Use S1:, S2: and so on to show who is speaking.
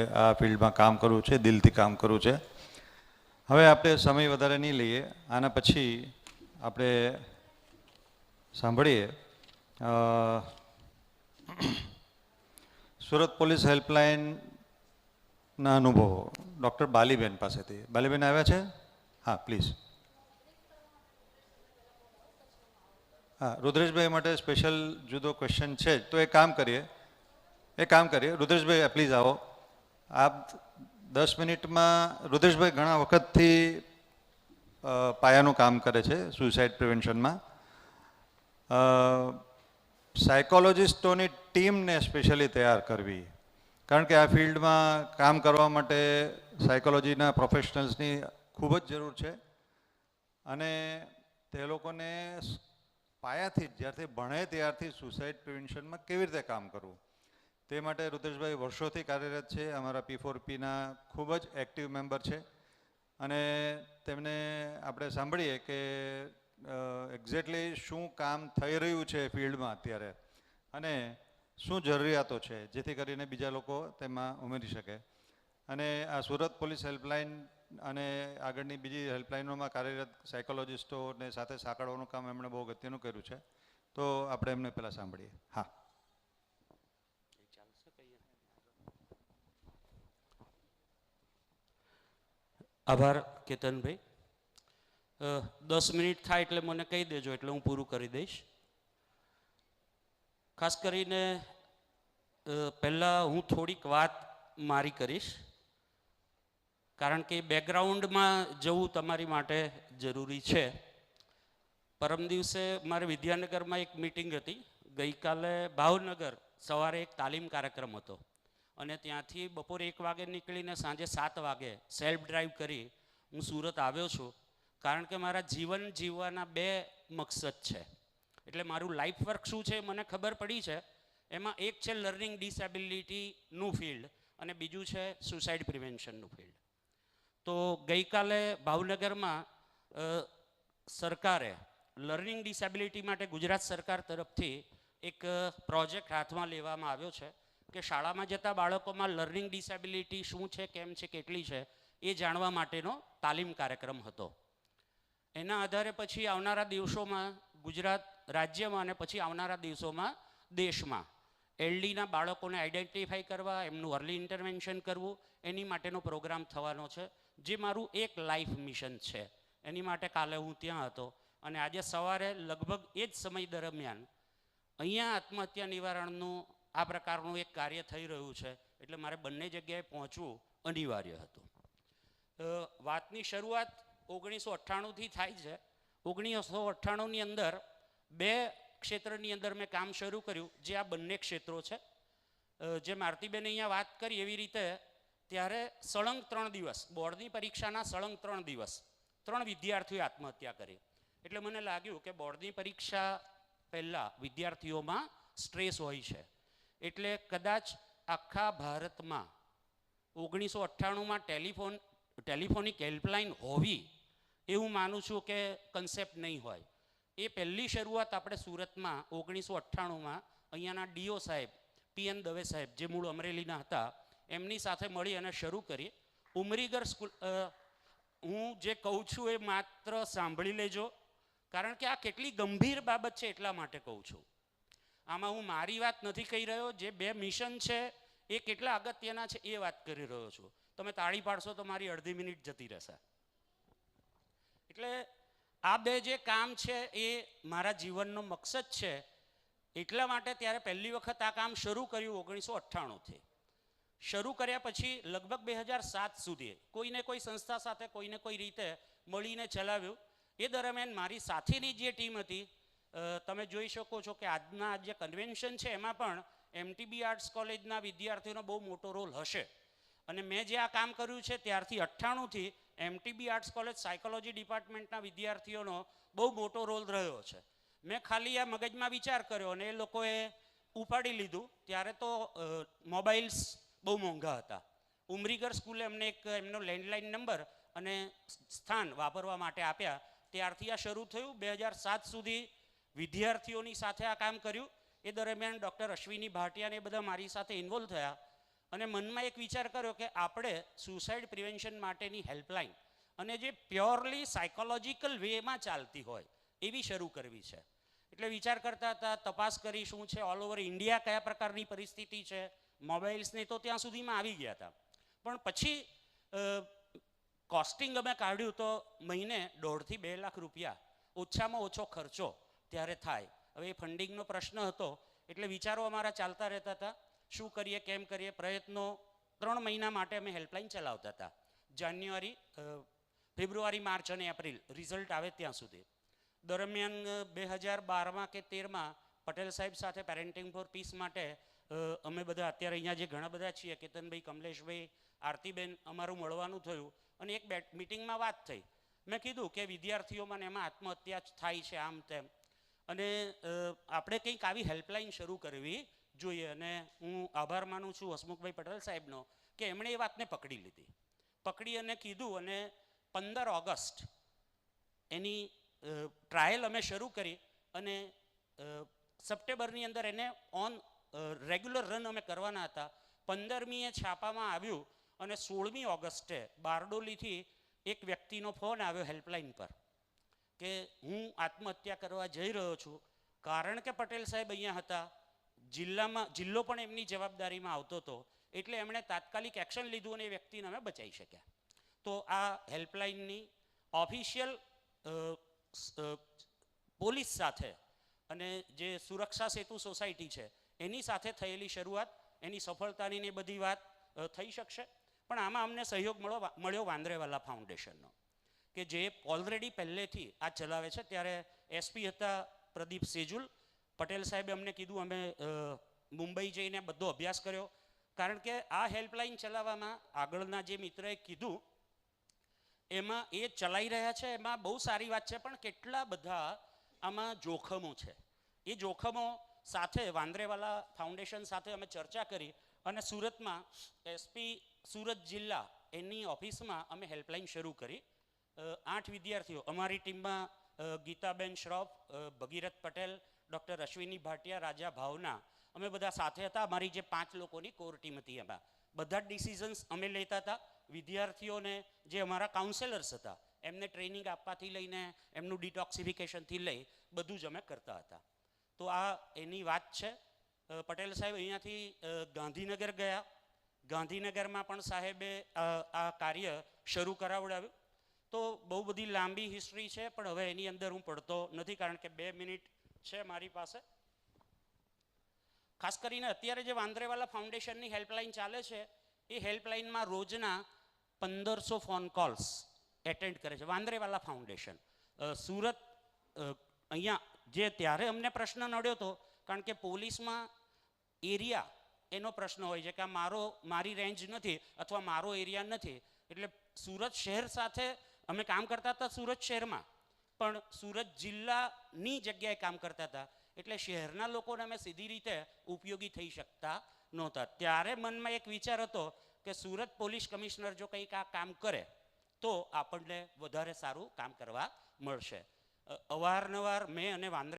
S1: આ ફિલ્ડમાં કામ કરવું છે, દિલથી કામ કરવું છે. હવે આપણે સમય વધારે નહીં લઈએ. આના પછી આપણે સાંભળીએ સુરત પોલીસ હેલ્પલાઇનના અનુભવો. ડૉક્ટર બાલીબેન પાસેથી. બાલીબેન આવ્યા છે? હા, પ્લીઝ. હા, રુદ્રેશભાઈ માટે સ્પેશિયલ જુદો ક્વેશ્ચન છે. તો એ કામ કરીએ. એ કામ કરીએ. રુદ્રેશભાઈ, પ્લીઝ આવો. આપ દસ મિનિટમાં રુદ્રેશભાઈ ઘણા વખતથી પાયાનું કામ કરે છે સુસાઇડ પ્રિવેન્શનમાં સાયકોલોજિસ્ટોની ટીમને સ્પેશિયલી તૈયાર કરવી. કારણ કે આ ફિલ્ડમાં કામ કરવા માટે સાયકોલોજીના પ્રોફેશનલ્સની ખૂબ જ જરૂર છે. અને તે લોકોને પાયાથી જ, જ્યારથી ભણે ત્યારથી સુસાઇડ પ્રિવેન્શનમાં કેવી રીતે કામ કરવું? તે માટે રુદ્રેશભાઈ વર્ષોથી કાર્યરત છે, અમારા પી ફોર પીના ખૂબ જ એક્ટિવ મેમ્બર છે. અને તેમને આપણે સાંભળીએ કે એક્ઝેક્ટલી શું કામ થઈ રહ્યું છે ફિલ્ડમાં અત્યારે અને શું જરૂરિયાતો છે, જેથી કરીને બીજા લોકો તેમાં ઉમેરી શકે. અને આ સુરત પોલીસ હેલ્પલાઇન અને આગળની બીજી હેલ્પલાઇનોમાં કાર્યરત સાયકોલોજિસ્ટોને સાથે સાંકળવાનું કામ એમણે બહુ અગત્યનું કર્યું છે. તો આપણે એમને પહેલાં સાંભળીએ. હા.
S2: આભાર, કેતનભાઈ. દસ મિનિટ થાય એટલે મને કહી દેજો, એટલે હું પૂરું કરી દઈશ. ખાસ કરીને પહેલાં હું થોડીક વાત મારી કરીશ. કારણ કે બેકગ્રાઉન્ડમાં જવું તમારી માટે જરૂરી છે. પરમ દિવસે મારે વિદ્યાનગરમાં એક મિટિંગ હતી. ગઈકાલે ભાવનગર સવારે એક તાલીમ કાર્યક્રમ હતો. અને ત્યાંથી બપોરે એક વાગે નીકળીને સાંજે સાત વાગે સેલ્ફ ડ્રાઈવ કરી હું સુરત આવ્યો છું. કારણ કે મારા જીવન જીવવાના બે મકસદ છે. એટલે મારું લાઈફ વર્ક શું છે મને ખબર પડી છે. એમાં એક છે લર્નિંગ ડિસેબિલિટીનું ફિલ્ડ અને બીજું છે સુસાઇડ પ્રિવેન્શનનું ફિલ્ડ તો ગઈકાલે ભાવનગરમાં સરકારે લર્નિંગ ડિસેબિલિટી માટે ગુજરાત સરકાર તરફથી એક પ્રોજેક્ટ હાથમાં લેવામાં આવ્યો છે. કે શાળામાં જતા બાળકોમાં લર્નિંગ ડિસેબિલિટી શું છે, કેમ છે, કેટલી છે, એ જાણવા માટેનો તાલીમ કાર્યક્રમ હતો. એના આધારે પછી આવનારા દિવસોમાં ગુજરાત રાજ્યમાં અને પછી આવનારા દિવસોમાં દેશમાં એલડીના બાળકોને આઈડેન્ટિફાઈ કરવા, એમનું અર્લી ઇન્ટરવેન્શન કરવું, એની માટેનો પ્રોગ્રામ થવાનો છે, જે મારું એક લાઈફ મિશન છે. એની માટે કાલે હું ત્યાં હતો અને આજે સવારે લગભગ એ જ સમય દરમિયાન અહીંયા આત્મહત્યા નિવારણનું આ પ્રકારનું એક કાર્ય થઈ રહ્યું છે. એટલે મારે બંને જગ્યાએ પહોંચવું અનિવાર્ય હતું. વાતની શરૂઆત ઓગણીસો અઠ્ઠાણુંથી થાય છે. ઓગણીસો અઠ્ઠાણુંની અંદર બે ક્ષેત્રની અંદર મેં કામ શરૂ કર્યું, જે આ બંને ક્ષેત્રો છે. જે મારતીબેન અહીંયા વાત કરી એવી રીતે, ત્યારે સળંગ ત્રણ દિવસ, બોર્ડની પરીક્ષાના સળંગ ત્રણ દિવસ, ત્રણ વિદ્યાર્થીઓએ આત્મહત્યા કરી. એટલે મને લાગ્યું કે બોર્ડની પરીક્ષા પહેલાં વિદ્યાર્થીઓમાં સ્ટ્રેસ હોય છે. એટલે કદાચ આખા ભારતમાં ઓગણીસો અઠ્ઠાણુંમાં ટેલિફોન, ટેલિફોનિક હેલ્પલાઇન હોવી એવું માનું છું કે કન્સેપ્ટ નહીં હોય. એ પહેલી શરૂઆત આપણે સુરતમાં ઓગણીસો અઠ્ઠાણુંમાં અહીંયાના ડીઓ સાહેબ, પીએન દવે સાહેબ, જે મૂળ અમરેલીના હતા, એમની સાથે મળી અને શરૂ કરી. ઉમરીગર સ્કૂલ હું જે કહું છું એ માત્ર સાંભળી લેજો, કારણ કે આ કેટલી ગંભીર બાબત છે એટલા માટે કહું છું. આમાં હું મારી વાત નથી કહી રહ્યો, જે બે મિશન છે, એ કેટલા અગત્યના છે, એ વાત કરી રહ્યો છું. તમે તાળી પાડશો તો મારી અડધી મિનિટ જતી રહેશે. એટલે આ બે જે કામ છે, એ મારા જીવનનો મકસદ છે. એટલા માટે ત્યારે પહેલી વખત આ કામ શરૂ કર્યું ઓગણીસો અઠ્ઠાણુંથી. શરૂ કર્યા પછી લગભગ બે હજાર સાત સુધી કોઈને કોઈ સંસ્થા સાથે, કોઈને કોઈ રીતે મળીને ચલાવ્યું. એ દરમિયાન મારી સાથેની જે ટીમ હતી તમે જોઈ શકો છો કે આજના જે કન્વેન્શન છે, એમાં પણ એમટીબી આર્ટ્સ કોલેજના વિદ્યાર્થીઓનો બહુ મોટો રોલ હશે. અને મેં જે આ કામ કર્યું છે, ત્યારથી અઠ્ઠાણુંથી એમટીબી આર્ટ્સ કોલેજ સાયકોલોજી ડિપાર્ટમેન્ટના વિદ્યાર્થીઓનો બહુ મોટો રોલ રહ્યો છે. મેં ખાલી આ મગજમાં વિચાર કર્યો અને એ લોકોએ ઉપાડી લીધું. ત્યારે તો મોબાઈલ્સ બહુ મોંઘા હતા. ઉમરીગર સ્કૂલે અમને એક એમનો લેન્ડલાઇન નંબર અને સ્થાન વાપરવા માટે આપ્યા. ત્યારથી આ શરૂ થયું. બે હજાર સાત સુધી વિદ્યાર્થીઓની સાથે આ કામ કર્યું. એ દરમિયાન ડૉક્ટર અશ્વિની ભાટિયાને બધા મારી સાથે ઇન્વોલ્વ થયા અને મનમાં એક વિચાર કર્યો કે આપણે સુસાઇડ પ્રિવેન્શન માટેની હેલ્પલાઇન અને જે પ્યોરલી સાયકોલોજીકલ વેમાં ચાલતી હોય એવી શરૂ કરવી છે. એટલે વિચાર કરતા હતા, તપાસ કરી શું છે ઓલ ઓવર ઇન્ડિયા કયા પ્રકારની પરિસ્થિતિ છે મોબાઈલ્સને તો ત્યાં સુધીમાં આવી ગયા હતા. પણ પછી કોસ્ટિંગ અમે કાઢ્યું તો મહિને દોઢથી બે લાખ રૂપિયા ઓછામાં ઓછો ખર્ચો ત્યારે થાય. હવે એ ફંડિંગનો પ્રશ્ન હતો, એટલે વિચારો અમારા ચાલતા રહેતા હતા. શું કરીએ, કેમ કરીએ? પ્રયત્નો ત્રણ મહિના માટે અમે હેલ્પલાઇન ચલાવતા હતા. જાન્યુઆરી ફેબ્રુઆરી, માર્ચ અને એપ્રિલ રિઝલ્ટ આવે ત્યાં સુધી. દરમિયાન બે હજાર બારમાં કે તેરમાં પટેલ સાહેબ સાથે પેરેન્ટિંગ ફોર પીસ માટે અમે બધા અત્યારે અહીંયા જે ઘણા બધા છીએ, કેતનભાઈ કમલેશભાઈ, આરતીબેન, અમારું મળવાનું થયું અને એક બેટ મિટિંગમાં વાત થઈ. મેં કીધું કે વિદ્યાર્થીઓમાં એમાં આત્મહત્યા થાય છે આમ તેમ. અને આપણે કંઈક આવી હેલ્પલાઇન શરૂ કરવી જોઈએ અને હું આભાર માનું છું હસમુખભાઈ પટેલ સાહેબનો કે એમણે એ વાતને પકડી લીધી. પકડી અને કીધું અને પંદર ઓગસ્ટ એની ટ્રાયલ અમે શરૂ કરી અને સપ્ટેમ્બરની અંદર એને ઓન રેગ્યુલર રન અમે કરવાના હતા. પંદરમીએ છાપામાં આવ્યું અને સોળમી ઓગસ્ટે બારડોલીથી એક વ્યક્તિનો ફોન આવ્યો હેલ્પલાઇન પર. કે હું આત્મહત્યા કરવા જઈ રહ્યો છું, કારણ કે પટેલ સાહેબ અહીંયા હતા, જિલ્લામાં, જિલ્લો પણ એમની જવાબદારીમાં આવતો હતો, એટલે એમણે તાત્કાલિક એક્શન લીધું અને એ વ્યક્તિને અમે બચાવી શક્યા. તો આ હેલ્પલાઇનની ઓફિશિયલ પોલીસ સાથે અને જે સુરક્ષા સેતુ સોસાયટી છે, એની સાથે થયેલી શરૂઆત, એની સફળતાની ને બધી વાત થઈ શકશે. પણ આમાં અમને સહયોગ મળ્યો મળ્યો વાંદરેવાલા ફાઉન્ડેશનનો. કે જે ઓલરેડી પહેલેથી આ ચલાવે છે, ત્યારે એસપી હતા પ્રદીપ સેજુલ. પટેલ સાહેબે અમને કીધું, અમે મુંબઈ જઈને બધો અભ્યાસ કર્યો. કારણ કે આ હેલ્પલાઇન ચલાવવામાં આગળના જે મિત્રએ કીધું, એમાં એ ચલાવી રહ્યા છે, એમાં બહુ સારી વાત છે, પણ કેટલા બધા આમાં જોખમો છે. એ જોખમો સાથે વાંદરેવાલા ફાઉન્ડેશન સાથે અમે ચર્ચા કરી અને સુરતમાં એસપી સુરત જિલ્લા એની ઓફિસમાં અમે હેલ્પલાઇન શરૂ કરી. આઠ વિદ્યાર્થીઓ. અમારી ટીમમાં ગીતાબેન શ્રોફ ભગીરથ પટેલ, ડૉક્ટર અશ્વિની ભાટિયા, રાજા ભાવના. અમે બધા સાથે હતા. અમારી જે પાંચ લોકોની કોર ટીમ હતી એમાં. બધા જ ડિસિઝન્સ અમે લેતા હતા. વિદ્યાર્થીઓને જે અમારા કાઉન્સેલર્સ હતા, એમને ટ્રેનિંગ આપવાથી લઈને, એમનું ડિટોક્સિફિકેશનથી લઈ, બધું જ અમે કરતા હતા. તો આ એની વાત છે. પટેલ સાહેબ અહીંયાથી ગાંધીનગર ગયા. ગાંધીનગરમાં પણ સાહેબે આ કાર્ય શરૂ કરાવડાવ્યું. તો બહુ બધી લાંબી હિસ્ટ્રી છે, પણ હવે એની અંદર હું પડતો નથી કારણ કે બે મિનિટ છે મારી પાસે. ખાસ કરીને અત્યારે જે વાંદરેવાલા ફાઉન્ડેશનની હેલ્પલાઇન ચાલે છે, એ હેલ્પલાઇનમાં રોજના પંદરસો ફોન કોલ્સ એટેન્ડ કરે છે. વાંદરેવાલા ફાઉન્ડેશન સુરત અહીંયા જે ત્યારે અમને પ્રશ્ન નડ્યો હતો કારણ કે પોલીસમાં એરિયા એનો પ્રશ્ન હોય છે કે આ મારો, મારી રેન્જ નથી અથવા મારો એરિયા નથી. એટલે સુરત શહેર સાથે અમે કામ કરતા હતા સુરત શહેરમાં. પણ સુરત જિલ્લાની જગ્યાએ કામ કરતા હતા. એટલે શહેરના લોકોને અમે સીધી રીતે ઉપયોગી થઈ શકતા નહોતા. ત્યારે મનમાં એક વિચાર હતો કે સુરત પોલીસ કમિશનર જો કંઈક આ કામ કરે, તો આપણને વધારે સારું કામ કરવા મળશે. અવારનવાર મેં અને વાંદરા